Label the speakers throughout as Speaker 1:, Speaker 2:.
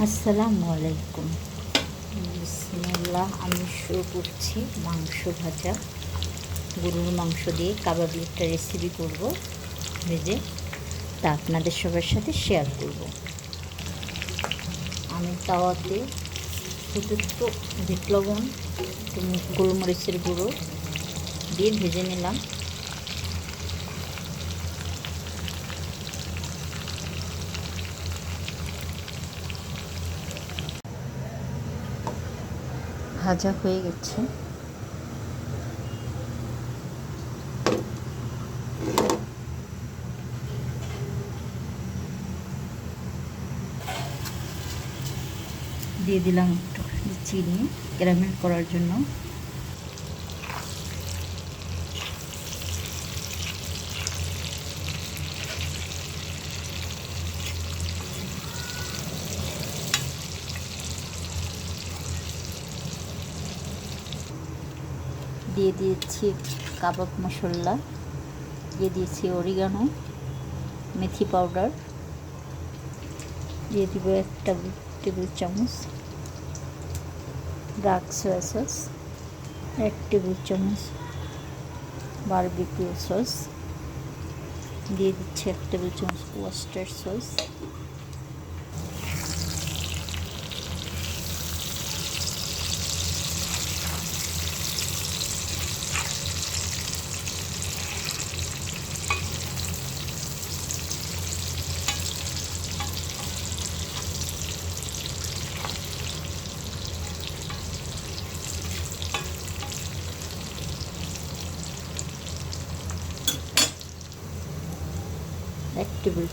Speaker 1: আসসালামু আলাইকুম। বিসমিল্লাহ, আমি শুরু করছি মাংস ভাজা। গরুর মাংস দিয়ে কাবাবি একটা রেসিপি করব। ভেজে তা আপনাদের সবার সাথে শেয়ার করব। আমি তাওয়াতে লবণ একটু গোলমরিচের গুঁড়ো দিয়ে ভেজে নিলাম। ভাজা হয়ে গেছে। দিয়ে দিলাম একটু চিনি ক্যারামেল করার জন্য। দিয়ে দিয়েছি কাবাব মশলা, দিয়ে দিয়েছি অরিগানো, মেথি পাউডার, দিয়ে দিব একটা টেবিল চামচ ডার্ক সয়া সস, এক টেবিল চামচ বারবিকিউ সস, দিয়ে দিচ্ছি এক টেবিল চামচ ওয়াস্টার সস এক টেবিল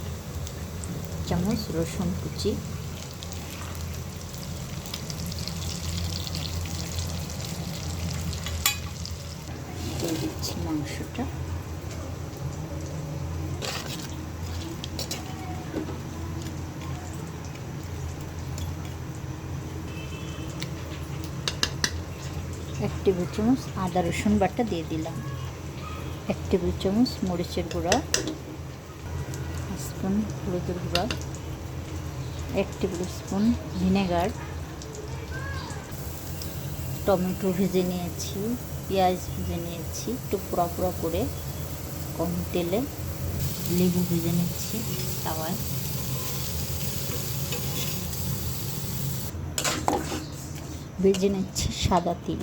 Speaker 1: চামচ রসুন কুচি। দিয়ে দিচ্ছি মাংসটা। এক টেবিল চামচ আদা রসুন বাটা দিয়ে দিলাম। এক টেবিল চামচ মরিচের গুঁড়া। স্পুন হলুদের গুঁড়া এক টেবিল স্পুন ভিনেগার। টমেটো ভেজে নিয়েছি, পেঁয়াজ ভেজে নিয়েছি, একটু পোড়া পোড়া করে কম তেলে লেবু ভেজে নিচ্ছি তাওয়ায়। ভেজে নিচ্ছি সাদা তিল।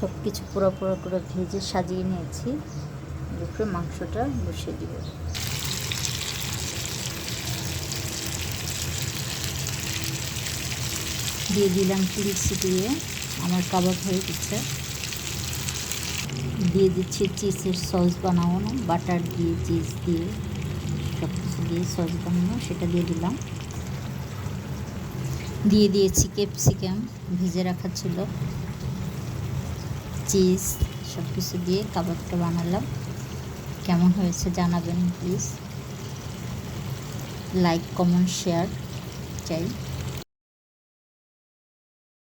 Speaker 1: সব কিছু পুরো পুরো করে ভেজে সাজিয়ে নিয়েছি। উপরে মাংসটা বসিয়ে দিব। দিয়ে দিলাম তিরিশ দিয়ে আমার কাবাব হয়ে গেছে। দিয়ে দিচ্ছি চিজের সস বানানো, বাটার দিয়ে চিজ দিয়ে সব কিছু দিয়ে সস বানানো, সেটা দিয়ে দিলাম। দিয়ে দিয়েছি ক্যাপসিকাম, ভেজে রাখা ছিল। চিজ সব কিছু দিয়ে কাবাবটা বানালাম। কেমন হয়েছে জানাবেন প্লিজ। লাইক কমেন্ট শেয়ার চাই।